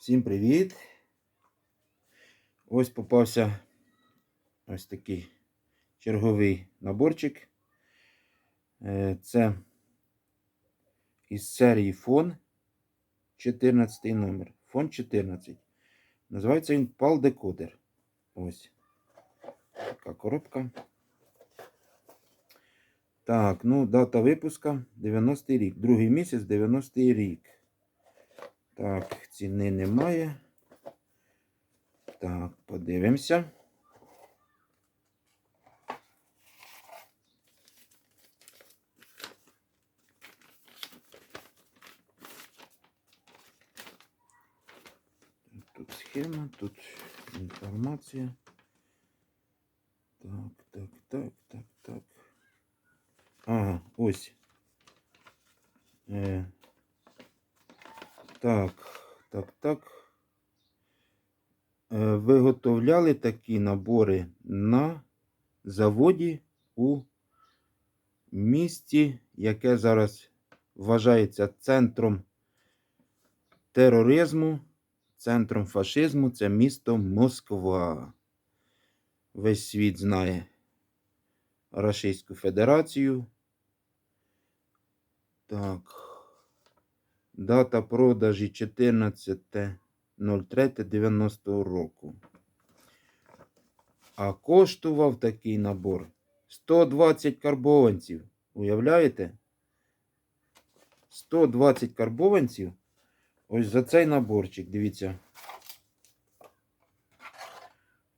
Всім привіт! Ось попався ось такий черговий наборчик. Е, Це із серії фон 14 номер. Фон 14. Називається він PAL Decoder. Ось. Така коробка. Так, ну, дата випуска 90-й рік. Другий місяць 90-й рік. Так, ціни немає. Так, подивимося. Тут схема, тут інформація. Так, так, так, так, так. Ага, ось. Е, так, так, так. Е, Виготовляли такі набори на заводі у місті, яке зараз вважається центром тероризму, центром фашизму. Це місто Москва. Весь світ знає Російську Федерацію. Так. Дата продажі 14.03.90 року. А коштував такий набор 120 карбованців. Уявляєте? 120 карбованців. Ось за цей наборчик, дивіться.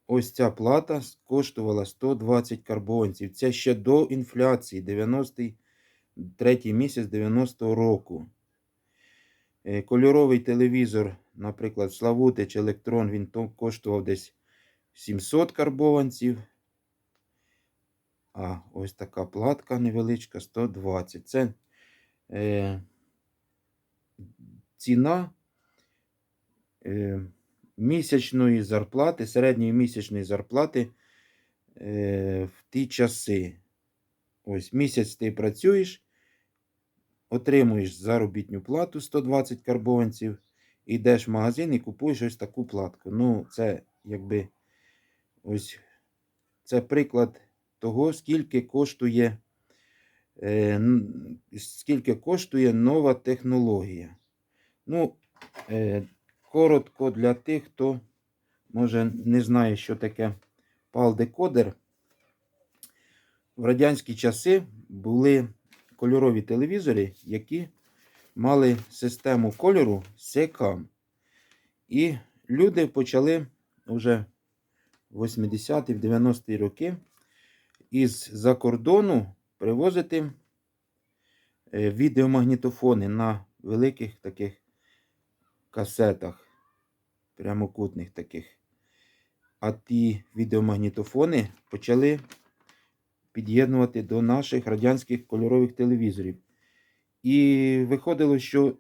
Ось ця плата коштувала 120 карбованців. Це ще до інфляції 93 місяць 90 року. Е, Кольоровий телевізор, наприклад, Славутич Електрон, він коштував десь 700 карбованців. А ось така платка невеличка 120. Це е, ціна е, місячної зарплати, середньої місячної зарплати е, в ті часи. Ось місяць ти працюєш, отримуєш заробітну плату 120 карбованців, йдеш в магазин і купуєш ось таку платку. Ну, це якби ось це приклад того, скільки коштує, е, скільки коштує нова технологія. Ну, е, коротко для тих, хто може не знає, що таке PAL-декодер. В радянські часи були кольорові телевізори, які мали систему кольору SECAM. І люди почали вже в 80-ті, в 90-ті роки із-за кордону привозити е, відеомагнітофони на великих таких касетах, прямокутних таких. А ті відеомагнітофони почали під'єднувати до наших радянських кольорових телевізорів. І виходило, що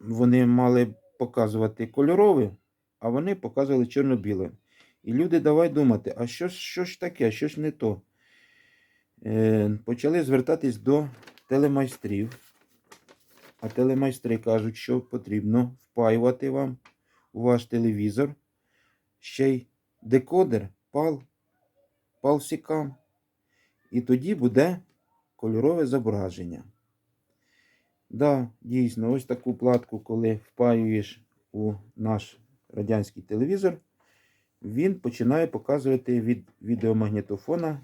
вони мали показувати кольорове, а вони показували чорно-біле. І люди давай думати, а що, що ж таке, що ж не то? Е, почали звертатись до телемайстрів. А телемайстри кажуть, що потрібно впаювати вам у ваш телевізор ще й декодер, пал, палсікам. І тоді буде кольорове зображення. Да, дійсно, ось таку платку, коли впаюєш у наш радянський телевізор, він починає показувати від відеомагнітофона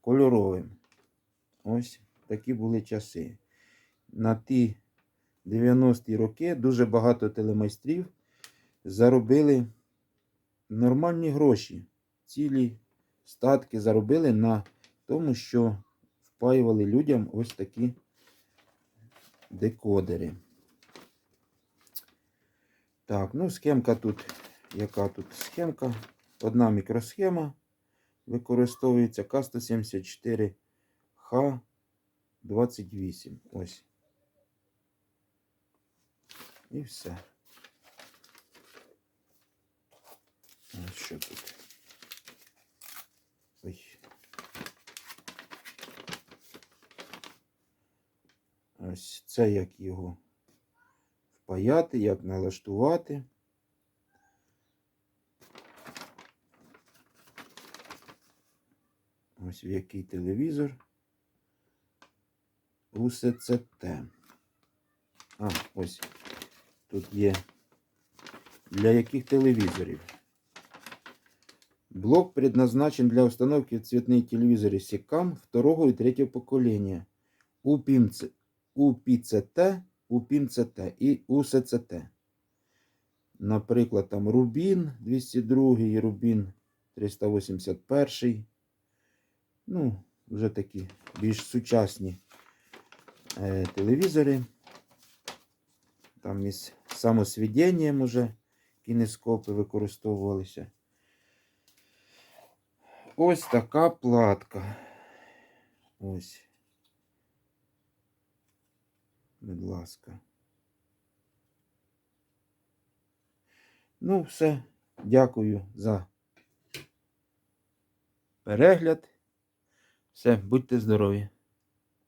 кольоровим. Ось такі були часи. На ті 90-ті роки дуже багато телемайстрів заробили нормальні гроші. Цілі статки заробили на тому, що впаювали людям ось такі декодери. Так, ну схемка тут. Яка тут схемка? Одна мікросхема використовується К174Х28. Ось. І все. А що тут? Ось це як його впаяти, як налаштувати. Ось в який телевізор. УСЦТ. А, ось. Тут є для яких телевізорів. Блок предназначен для установки в цветные телевизоры SECAM второго и третьего поколения. UPIM-C- UPCT, UPIM-CT і USCT. Наприклад, там Rubin 202, Rubin 381. Ну, вже такі більш сучасні е, телевізори. Там із самосвідінням уже кінескопи використовувалися. Ось така платка. Ось. Будь ласка. Ну, все. Дякую за перегляд. Все, будьте здорові.